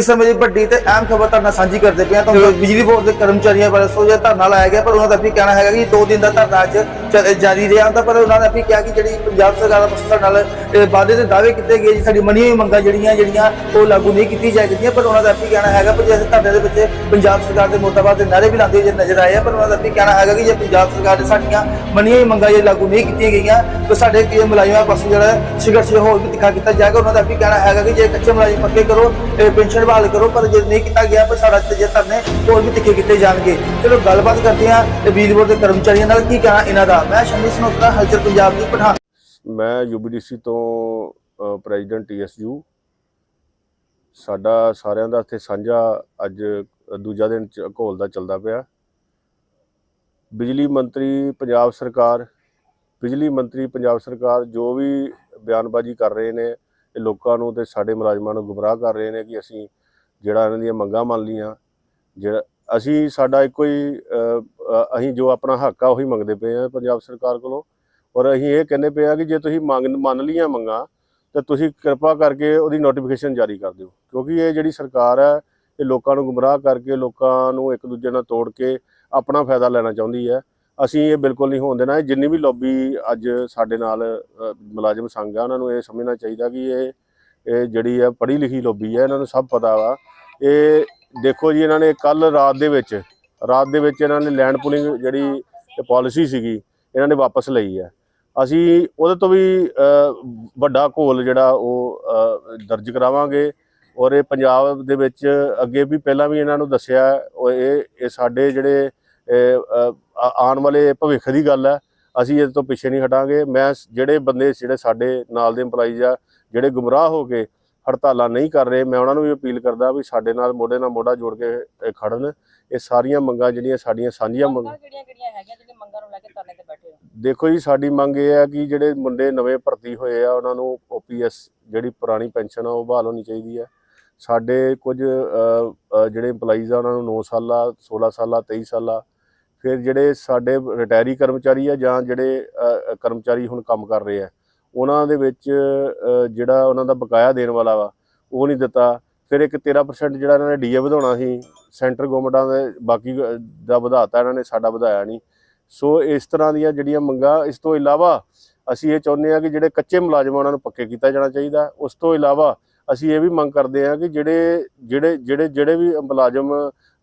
ਇਸ ਸਮੇਂ ਦੀ ਵੱਡੀ ਤੇ ਅਹਿਮ ਖਬਰ ਤੁਹਾਡੇ ਨਾਲ ਸਾਂਝੀ ਕਰਦੇ ਪਏ ਹਾਂ। ਤਾਂ ਬਿਜਲੀ ਬੋਰਡ ਦੇ ਕਰਮਚਾਰੀਆਂ ਵੱਲੋਂ ਸੋ ਜਿਹਾ ਧਰਨਾ ਲਾਇਆ ਗਿਆ ਪਰ ਉਹਨਾਂ ਦਾ ਵੀ ਕਹਿਣਾ ਹੈਗਾ ਕਿ 2 ਦਿਨ ਦਾ ਧਰਨਾ ਅੱਜ ਜਾਰੀ ਰਿਹਾ ਹੁੰਦਾ, ਪਰ ਉਹਨਾਂ ਨੇ ਵੀ ਕਿਹਾ ਕਿ ਜਿਹੜੀ ਪੰਜਾਬ ਸਰਕਾਰ ਦਾ ਸਾਡੇ ਨਾਲ ਵਾਅਦੇ ਤੇ ਦਾਅਵੇ ਕੀਤੇ ਗਏ ਜੀ, ਸਾਡੀ ਮੰਨੀਆਂ ਹੋਈ ਮੰਗਾਂ ਜਿਹੜੀਆਂ ਜਿਹੜੀਆਂ ਉਹ ਲਾਗੂ ਨਹੀਂ ਕੀਤੀ ਜਾਏਗੀਆਂ ਪਰ ਉਹਨਾਂ ਦਾ ਵੀ ਕਹਿਣਾ ਹੈਗਾ ਕਿ ਜੇ ਧਰਨੇ ਦੇ ਵਿੱਚ ਪੰਜਾਬ ਸਰਕਾਰ ਦੇ ਮੁਰਦਾਬਾਦ ਦੇ ਨਾਰੇ ਵੀ ਲਾਉਂਦੇ ਜੇ ਨਜ਼ਰ ਆਏ ਆ, ਪਰ ਉਹਨਾਂ ਦਾ ਵੀ ਕਹਿਣਾ ਹੈਗਾ ਕਿ ਜੇ ਪੰਜਾਬ ਸਰਕਾਰ ਨੇ ਸਾਡੀਆਂ ਮੰਨੀਆਂ ਹੋਈ ਮੰਗਾਂ ਜੇ ਲਾਗੂ ਨਹੀਂ ਕੀਤੀਆਂ ਗਈਆਂ, ਤਾਂ ਸਾਡੇ ਕੀ ਮੁਲਾਜ਼ਮਾਂ ਪਾਸੋਂ ਜਿਹੜਾ ਸੰਘਰਸ਼ ਹੋਰ ਵੀ ਤਿੱਖਾ ਕੀਤਾ ਜਾਏਗਾ, ਉਹਨਾਂ ਦਾ ਵੀ ਕਹਿਣਾ ਹੈਗਾ ਕਿ ਜੇ ਕੱਚੇ ਮੁਲਾਜ਼ਮ ਪੱਕੇ ਕਰੋ ਪੈਨਸ਼ਨ ਬਹਾਲ ਕਰੋ, ਪਰ ਜੇ ਨਹੀਂ ਕੀਤਾ ਗਿਆ, ਪਰ ਸਾਡਾ ਜੇ ਧਰਨੇ ਹੋਰ ਵੀ ਤਿੱਖੇ ਕੀਤੇ ਜਾਣਗੇ। ਚਲੋ ਗੱਲਬਾਤ ਕਰਦੇ ਹਾਂ ਤੇ ਬੋਰਡ ਦੇ ਕਰਮਚਾਰੀਆਂ ਨਾਲ ਕੀ ਕਹਿਣਾ ਇਹਨਾਂ ਦਾ? ਮੈਂ ਸ਼ਮੀ ਸਨੋਤਰਾ ਹਲਚਲ ਪੰਜਾਬ ਦੀ ਪਠਾਨ। ਮੈਂ ਯੂਬੀਡੀਸੀ ਤੋਂ ਪ੍ਰੈਜ਼ੀਡੈਂਟ ਟੀਐਸਯੂ ਸਾਡਾ ਸਾਰਿਆਂ ਦਾ ਇੱਥੇ ਸਾਂਝਾ ਅੱਜ ਦੂਜਾ ਦਿਨ ਚ ਘੋਲ ਦਾ ਚੱਲਦਾ ਪਿਆ। ਬਿਜਲੀ ਮੰਤਰੀ ਪੰਜਾਬ ਸਰਕਾਰ, ਬਿਜਲੀ ਮੰਤਰੀ ਪੰਜਾਬ ਸਰਕਾਰ ਜੋ ਵੀ ਬਿਆਨਬਾਜ਼ੀ ਕਰ ਰਹੇ ਨੇ, ਇਹ ਲੋਕਾਂ ਨੂੰ ਤੇ ਸਾਡੇ ਮੁਲਾਜ਼ਮਾਂ ਨੂੰ ਗੁੰਮਰਾਹ ਕਰ ਰਹੇ ਨੇ ਕਿ ਅਸੀਂ ਜਿਹੜਾ ਇਹਨਾਂ ਦੀਆਂ ਮੰਗਾਂ ਮੰਨ ਲੀਆਂ ਜਿਹੜਾ ਅਸੀਂ ਸਾਡਾ ਇੱਕੋ ਹੀ ਅਸੀਂ ਜੋ ਆਪਣਾ ਹੱਕ ਆ ਉਹੀ ਮੰਗਦੇ ਪਏ ਆ ਪੰਜਾਬ ਸਰਕਾਰ ਕੋਲੋਂ। ਔਰ ਅਸੀਂ ਇਹ ਕਹਿੰਦੇ ਪਏ ਆ ਕਿ ਜੇ ਤੁਸੀਂ ਮੰਗ, ਮੰਨ ਲਈਆਂ ਮੰਗਾਂ, ਤਾਂ ਤੁਸੀਂ ਕਿਰਪਾ ਕਰਕੇ ਉਹਦੀ ਨੋਟੀਫਿਕੇਸ਼ਨ ਜਾਰੀ ਕਰ ਦਿਓ। ਕਿਉਂਕਿ ਇਹ ਜਿਹੜੀ ਸਰਕਾਰ ਹੈ, ਇਹ ਲੋਕਾਂ ਨੂੰ ਗੁੰਮਰਾਹ ਕਰਕੇ, ਲੋਕਾਂ ਨੂੰ ਇੱਕ ਦੂਜੇ ਨਾਲ ਤੋੜ ਕੇ ਆਪਣਾ ਫਾਇਦਾ ਲੈਣਾ ਚਾਹੁੰਦੀ ਹੈ। ਅਸੀਂ ਇਹ ਬਿਲਕੁਲ ਨਹੀਂ ਹੋਣ ਦੇਣਾ। ਇਹ ਜਿੰਨੀ ਵੀ ਲੌਬੀ ਅੱਜ ਸਾਡੇ ਨਾਲ ਮੁਲਾਜ਼ਮ ਸੰਘ ਆ, ਉਹਨਾਂ ਨੂੰ ਇਹ ਸਮਝਣਾ ਚਾਹੀਦਾ ਕਿ ਇਹ ਇਹ ਜਿਹੜੀ ਹੈ ਪੜ੍ਹੀ ਲਿਖੀ ਲੌਬੀ ਹੈ, ਇਹਨਾਂ ਨੂੰ ਸਭ ਪਤਾ ਵਾ। ਇਹ ਦੇਖੋ ਜੀ, ਇਹਨਾਂ ਨੇ ਕੱਲ ਰਾਤ ਦੇ ਵਿੱਚ, ਰਾਤ ਦੇ ਵਿੱਚ ਇਹਨਾਂ ਨੇ ਲੈਂਡ ਪੁਲਿੰਗ ਜਿਹੜੀ ਪਾਲਿਸੀ ਸੀਗੀ, ਇਹਨਾਂ ਨੇ ਵਾਪਸ ਲਈ ਹੈ। ਅਸੀਂ ਉਹਦੇ ਤੋਂ ਵੀ ਵੱਡਾ ਘੋਲ ਜਿਹੜਾ ਉਹ ਦਰਜ ਕਰਾਵਾਂਗੇ ਔਰ ਇਹ ਪੰਜਾਬ ਦੇ ਵਿੱਚ ਅੱਗੇ ਵੀ ਪਹਿਲਾਂ ਵੀ ਇਹਨਾਂ ਨੂੰ ਦੱਸਿਆ ਉਹ ਇਹ ਇਹ ਸਾਡੇ ਜਿਹੜੇ ਆਉਣ ਵਾਲੇ ਭਵਿੱਖ ਦੀ ਗੱਲ ਹੈ। ਅਸੀਂ ਇਹਦੇ ਤੋਂ ਪਿੱਛੇ ਨਹੀਂ ਹਟਾਂਗੇ। ਮੈਂ ਜਿਹੜੇ ਬੰਦੇ, ਜਿਹੜੇ ਸਾਡੇ ਨਾਲ ਦੇ EMPLOYEES ਆ, ਜਿਹੜੇ ਗੁੰਮਰਾਹ ਹੋ ਕੇ ਹੜਤਾਲਾਂ ਨਹੀਂ ਕਰ ਰਹੇ ਮੈਂ ਉਹਨਾਂ ਨੂੰ ਵੀ ਅਪੀਲ ਕਰਦਾ ਵੀ ਸਾਡੇ ਨਾਲ ਮੋਢੇ ਨਾਲ ਮੋਢਾ ਜੋੜ ਕੇ ਖੜਨ। ਇਹ ਸਾਰੀਆਂ ਮੰਗਾਂ ਜਿਹੜੀਆਂ ਸਾਡੀਆਂ ਸਾਂਝੀਆਂ ਮੰਗਾਂ ਮੰਗਾਂ ਕਿਹੜੀਆਂ ਕਿਹੜੀਆਂ ਹੈਗੀਆਂ ਜਿਹੜੀਆਂ ਮੰਗਾਂ ਨੂੰ ਲੈ ਕੇ ਧਰਨੇ ਤੇ ਬੈਠੇ ਹੋ? ਦੇਖੋ ਜੀ ਸਾਡੀ ਮੰਗ ਇਹ ਹੈ ਕਿ ਜਿਹੜੇ ਮੁੰਡੇ ਨਵੇਂ ਭਰਤੀ ਹੋਏ ਆ ਉਹਨਾਂ ਨੂੰ ਓਪੀਐਸ ਜਿਹੜੀ ਪੁਰਾਣੀ ਪੈਨਸ਼ਨ ਆ ਉਹ ਬਹਾਲ ਹੋਣੀ ਚਾਹੀਦੀ ਹੈ। ਸਾਡੇ ਕੁਝ ਜਿਹੜੇ EMPLOYEES ਆ ਉਹਨਾਂ ਨੂੰ 9 ਸਾਲਾ 16 ਸਾਲਾ 23 ਸਾਲਾ ਫਿਰ ਜਿਹੜੇ ਸਾਡੇ ਰਿਟਾਇਰੀ ਕਰਮਚਾਰੀ ਆ ਜਾਂ ਜਿਹੜੇ ਕਰਮਚਾਰੀ ਹੁਣ ਕੰਮ ਕਰ ਰਹੇ ਆ ਉਹਨਾਂ ਦੇ ਵਿੱਚ ਜਿਹੜਾ ਉਹਨਾਂ ਦਾ ਬਕਾਇਆ ਦੇਣ ਵਾਲਾ ਵਾ ਉਹ ਨਹੀਂ ਦਿੱਤਾ। ਫਿਰ ਇੱਕ 13% ਜਿਹੜਾ ਇਹਨਾਂ ਨੇ ਡੀਏ ਵਧਾਉਣਾ ਸੀ ਸੈਂਟਰ ਗਵਰਨਮੈਂਟਾਂ ਦੇ ਬਾਕੀ ਅ, ਦਾ ਵਧਾਤਾ ਇਹਨਾਂ ਨੇ ਸਾਡਾ ਵਧਾਇਆ ਨਹੀਂ। ਸੋ ਇਸ ਤਰ੍ਹਾਂ ਦੀਆਂ ਜਿਹੜੀਆਂ ਮੰਗਾਂ ਇਸ ਤੋਂ ਇਲਾਵਾ ਅਸੀਂ ਇਹ ਚਾਹੁੰਦੇ ਹਾਂ ਕਿ ਜਿਹੜੇ ਕੱਚੇ ਮੁਲਾਜ਼ਮ ਆ, ਉਹਨਾਂ ਨੂੰ ਪੱਕੇ ਕੀਤਾ ਜਾਣਾ ਚਾਹੀਦਾ। ਉਸ ਤੋਂ ਇਲਾਵਾ ਅਸੀਂ ਇਹ ਵੀ ਮੰਗ ਕਰਦੇ ਹਾਂ ਕਿ ਜਿਹੜੇ ਜਿਹੜੇ ਜਿਹੜੇ ਜਿਹੜੇ ਵੀ ਮੁਲਾਜ਼ਮ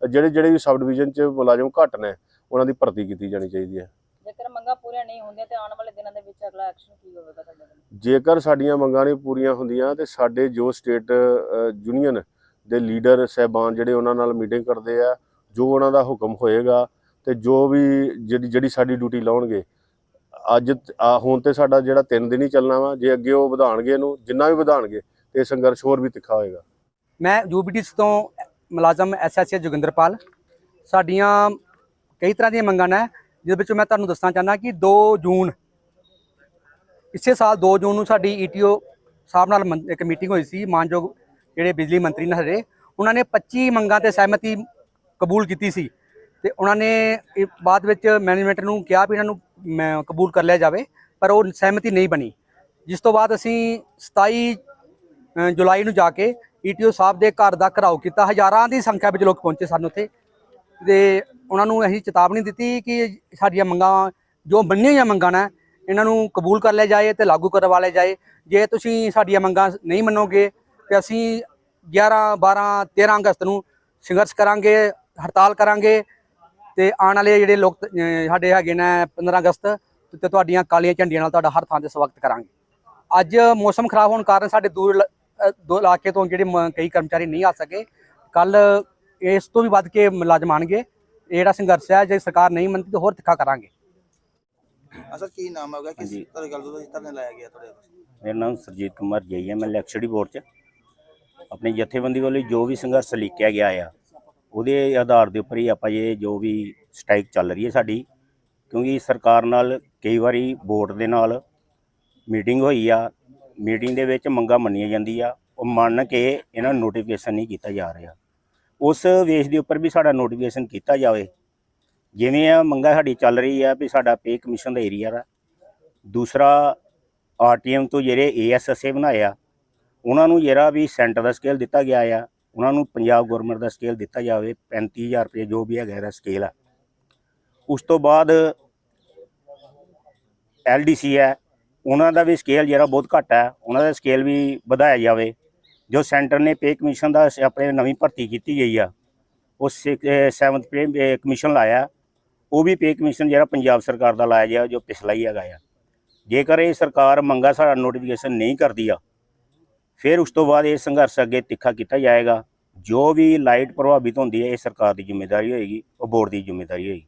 ਜਿਹੜੇ ਜਿਹੜੇ ਵੀ ਸਬ ਡਿਵੀਜ਼ਨ 'ਚ ਮੁਲਾਜ਼ਮ ਘੱਟ ਨੇ ਉਹਨਾਂ ਦੀ ਭਰਤੀ ਕੀਤੀ ਜਾਣੀ ਚਾਹੀਦੀ ਹੈ। ਜੇਕਰ ਮੰਗਾਂ ਪੂਰੀਆਂ ਨਹੀਂ ਹੁੰਦੀਆਂ ਤੇ ਆਉਣ ਵਾਲੇ ਦਿਨਾਂ ਦੇ ਵਿੱਚ ਅਗਲਾ ਐਕਸ਼ਨ ਕੀ ਹੋਵੇਗਾ ਤੁਹਾਡੇ ਵੱਲੋਂ ਜੇਕਰ ਸਾਡੀਆਂ ਮੰਗਾਂ ਨਹੀਂ ਪੂਰੀਆਂ ਹੁੰਦੀਆਂ ਤੇ ਸਾਡੇ ਜੋ ਸਟੇਟ ਯੂਨੀਅਨ ਦੇ ਲੀਡਰ ਸਹਿਬਾਨ ਜਿਹੜੇ ਉਹਨਾਂ ਨਾਲ ਮੀਟਿੰਗ ਕਰਦੇ ਆ ਜੋ ਉਹਨਾਂ ਦਾ ਹੁਕਮ ਹੋਏਗਾ ਤੇ ਜੋ ਵੀ ਜਿਹੜੀ ਜਿਹੜੀ ਸਾਡੀ ਡਿਊਟੀ ਲਾਉਣਗੇ ਅੱਜ ਹੁਣ ਤੇ ਸਾਡਾ ਜਿਹੜਾ 3 ਦਿਨ ਹੀ ਚੱਲਣਾ ਵਾ ਜੇ ਅੱਗੇ ਉਹ ਵਧਾਣਗੇ ਇਹਨੂੰ ਜਿੰਨਾ ਵੀ ਵਧਾਣਗੇ ਤੇ ਸੰਘਰਸ਼ ਹੋਰ ਵੀ ਤਿੱਖਾ ਹੋਏਗਾ। ਮੈਂ ਯੂਬੀਡੀਸ ਤੋਂ ਮੁਲਾਜ਼ਮ ਐਸਐਸਏ ਜੋਗਿੰਦਰਪਾਲ ਸਾਡੀਆਂ ਕਈ ਤਰ੍ਹਾਂ ਦੀਆਂ ਮੰਗਾਂ ਨੇ ਜਿਹਦੇ ਵਿੱਚ ਮੈਂ ਤੁਹਾਨੂੰ ਦੱਸਣਾ ਚਾਹੁੰਦਾ ਕਿ 2 ਜੂਨ, ਇਸੇ ਸਾਲ 2 ਜੂਨ ਨੂੰ ਸਾਡੀ ਈਟੀਓ ਸਾਹਿਬ ਨਾਲ ਇੱਕ ਮੀਟਿੰਗ ਹੋਈ ਸੀ, ਮਾਨਯੋਗ ਜਿਹੜੇ ਬਿਜਲੀ ਮੰਤਰੀ ਨੇ ਹਰੇ ਉਹਨਾਂ ਨੇ 25 ਮੰਗਾਂ ਤੇ ਸਹਿਮਤੀ ਕਬੂਲ ਕੀਤੀ ਸੀ ਤੇ ਉਹਨਾਂ ਨੇ ਬਾਅਦ ਵਿੱਚ ਮੈਨੇਜਮੈਂਟ ਨੂੰ ਕਿਹਾ ਵੀ ਇਹਨਾਂ ਨੂੰ ਮੈਂ ਕਬੂਲ ਕਰ ਲਿਆ ਜਾਵੇ, ਪਰ ਉਹ ਸਹਿਮਤੀ ਨਹੀਂ ਬਣੀ। ਜਿਸ ਤੋਂ ਬਾਅਦ ਅਸੀਂ 27 ਜੁਲਾਈ ਨੂੰ ਜਾ ਕੇ ਈਟੀਓ ਸਾਹਿਬ ਦੇ ਘਰ ਦਾ ਘਰਾਓ ਕੀਤਾ। ਹਜ਼ਾਰਾਂ ਦੀ ਸੰਖਿਆ ਵਿੱਚ ਲੋਕ ਪਹੁੰਚੇ ਸਾਨੂੰ ਉੱਥੇ। ਤੇ ਉਹਨਾਂ ਨੂੰ ਅਸੀਂ ਚੇਤਾਵਨੀ ਦਿੱਤੀ ਕਿ ਸਾਡੀਆਂ ਮੰਗਾਂ ਜੋ ਮੰਨੀਆਂ ਹੋਈਆਂ ਮੰਗਾਂ ਨੇ, ਇਹਨਾਂ ਨੂੰ ਕਬੂਲ ਕਰ ਲਿਆ ਜਾਏ ਤੇ ਲਾਗੂ ਕਰਵਾ ਲਿਆ ਜਾਏ। ਜੇ ਤੁਸੀਂ ਸਾਡੀਆਂ ਮੰਗਾਂ ਨਹੀਂ ਮੰਨੋਗੇ ਤੇ ਅਸੀਂ 11 12 13 ਅਗਸਤ ਨੂੰ ਸੰਘਰਸ਼ ਕਰਾਂਗੇ, ਹੜਤਾਲ ਕਰਾਂਗੇ ਤੇ ਆਉਣ ਵਾਲੇ ਜਿਹੜੇ ਲੋਕ ਸਾਡੇ ਹੈਗੇ ਨੇ 15 ਅਗਸਤ ਤੇ ਤੁਹਾਡੀਆਂ ਕਾਲੀਆਂ ਝੰਡੀਆਂ ਨਾਲ ਤੁਹਾਡਾ ਹਰ ਥਾਂ ਤੇ ਸਵਾਗਤ ਕਰਾਂਗੇ। ਅੱਜ ਮੌਸਮ ਖਰਾਬ ਹੋਣ ਕਾਰਨ ਸਾਡੇ ਦੂਰ ਇਲਾ- ਦੋ ਇਲਾਕੇ ਤੋਂ ਜਿਹੜੇ ਮ- ਕਈ ਕਰਮਚਾਰੀ ਨਹੀਂ ਆ ਸਕੇ। ਕੱਲ ਇਸ ਤੋਂ ਵੀ ਵੱਧ ਕੇ ਮੁਲਾਜ਼ਮ ਆਉਣਗੇ ਇਹ ਜਿਹੜਾ ਸੰਘਰਸ਼ ਹੈ ਜੇ ਸਰਕਾਰ ਨਹੀਂ ਮੰਨਦੀ ਤਾਂ ਹੋਰ ਤਿੱਖਾ ਕਰਾਂਗੇ। ਅਸਲ ਕੀ ਨਾਮ ਹੈਗਾ ਕਿਸ ਹਾਂਜੀ। ਤਰ੍ਹਾਂ ਗੱਲ ਤੋਂ ਧਰਨੇ ਲਾਇਆ ਗਿਆ ਤੁਹਾਡੇ ਮੇਰਾ ਨਾਮ ਸਰਜੀਤ ਕੁਮਾਰ ਜਈ ਹੈ ਮੈਂ ਲੈਕਚਰਡੀ ਬੋਰਡ 'ਚ। ਆਪਣੀ ਜਥੇਬੰਦੀ ਵੱਲੋਂ ਜੋ ਵੀ ਸੰਘਰਸ਼ ਲਿਖਿਆ ਗਿਆ ਆ ਉਹਦੇ ਆਧਾਰ ਦੇ ਉੱਪਰ ਹੀ ਆਪਾਂ ਇਹ ਜੋ ਵੀ ਸਟ੍ਰਾਈਕ ਚੱਲ ਰਹੀ ਹੈ ਸਾਡੀ ਕਿਉਂਕਿ ਸਰਕਾਰ ਨਾਲ ਕਈ ਵਾਰੀ ਬੋਰਡ ਦੇ ਨਾਲ ਮੀਟਿੰਗ ਹੋਈ ਆ ਮੀਟਿੰਗ ਦੇ ਵਿੱਚ ਮੰਗਾਂ ਮੰਨੀਆਂ ਜਾਂਦੀ ਆ ਉਹ ਮੰਨ ਕੇ ਇਹਨਾਂ ਨੂੰ ਨੋਟੀਫਿਕੇਸ਼ਨ ਨਹੀਂ ਕੀਤਾ ਜਾ ਰਿਹਾ। ਉਸ ਵੇਸ ਦੇ ਉੱਪਰ ਵੀ ਸਾਡਾ ਨੋਟੀਫਿਕੇਸ਼ਨ ਕੀਤਾ ਜਾਵੇ। ਜਿਵੇਂ ਆ ਮੰਗਾ ਸਾਡੀ ਚੱਲ ਰਹੀ ਆ ਵੀ ਸਾਡਾ ਪੇ ਕਮਿਸ਼ਨ ਦਾ ਏਰੀਆ ਦਾ ਦੂਸਰਾ ਆਰਟੀਐਮ ਤੋਂ ਜਿਹੜੇ ਏਐਸਐਸਏ ਬਣਾਏ ਆ, ਉਹਨਾਂ ਨੂੰ ਜਿਹੜਾ ਵੀ ਸੈਂਟਰ ਦਾ ਸਕੇਲ ਦਿੱਤਾ ਗਿਆ ਆ, ਉਹਨਾਂ ਨੂੰ ਪੰਜਾਬ ਗਵਰਨਮੈਂਟ ਦਾ ਸਕੇਲ ਦਿੱਤਾ ਜਾਵੇ 35000 ਰੁਪਏ ਜੋ ਵੀ ਹੈਗਾ ਇਹਦਾ ਸਕੇਲ ਆ। ਉਸ ਤੋਂ ਬਾਅਦ ਐਲਡੀਸੀ ਹੈ ਉਹਨਾਂ ਦਾ ਵੀ ਸਕੇਲ ਜਿਹੜਾ ਬਹੁਤ ਘੱਟ ਹੈ ਉਹਨਾਂ ਦਾ ਸਕੇਲ ਵੀ ਵਧਾਇਆ ਜਾਵੇ। ਜੋ ਸੈਂਟਰ ਨੇ ਪੇ ਕਮਿਸ਼ਨ ਦਾ ਆਪਣੇ ਨਵੀਂ ਭਰਤੀ ਕੀਤੀ ਗਈ ਆ ਉਸ 7th ਪੇ ਕਮਿਸ਼ਨ ਲਾਇਆ। ਉਹ ਵੀ ਪੇ ਕਮਿਸ਼ਨ ਜਿਹੜਾ ਪੰਜਾਬ ਸਰਕਾਰ ਦਾ ਲਾਇਆ ਗਿਆ, ਜੋ ਪਿਛਲਾ ਹੀ ਹੈਗਾ ਆ। ਜੇਕਰ ਇਹ ਸਰਕਾਰ ਮੰਗਾ ਸਾਡਾ ਨੋਟੀਫਿਕੇਸ਼ਨ ਨਹੀਂ ਕਰਦੀ ਆ, ਫਿਰ ਉਸ ਤੋਂ ਬਾਅਦ ਇਹ ਸੰਘਰਸ਼ ਅੱਗੇ ਤਿੱਖਾ ਕੀਤਾ ਜਾਏਗਾ। ਜੋ ਵੀ ਲਾਈਟ ਪ੍ਰਭਾਵਿਤ ਹੁੰਦੀ ਹੈ, ਇਹ ਸਰਕਾਰ ਦੀ ਜ਼ਿੰਮੇਵਾਰੀ ਹੋਏਗੀ, ਉਹ ਬੋਰਡ ਦੀ ਜ਼ਿੰਮੇਵਾਰੀ ਹੋਏਗੀ।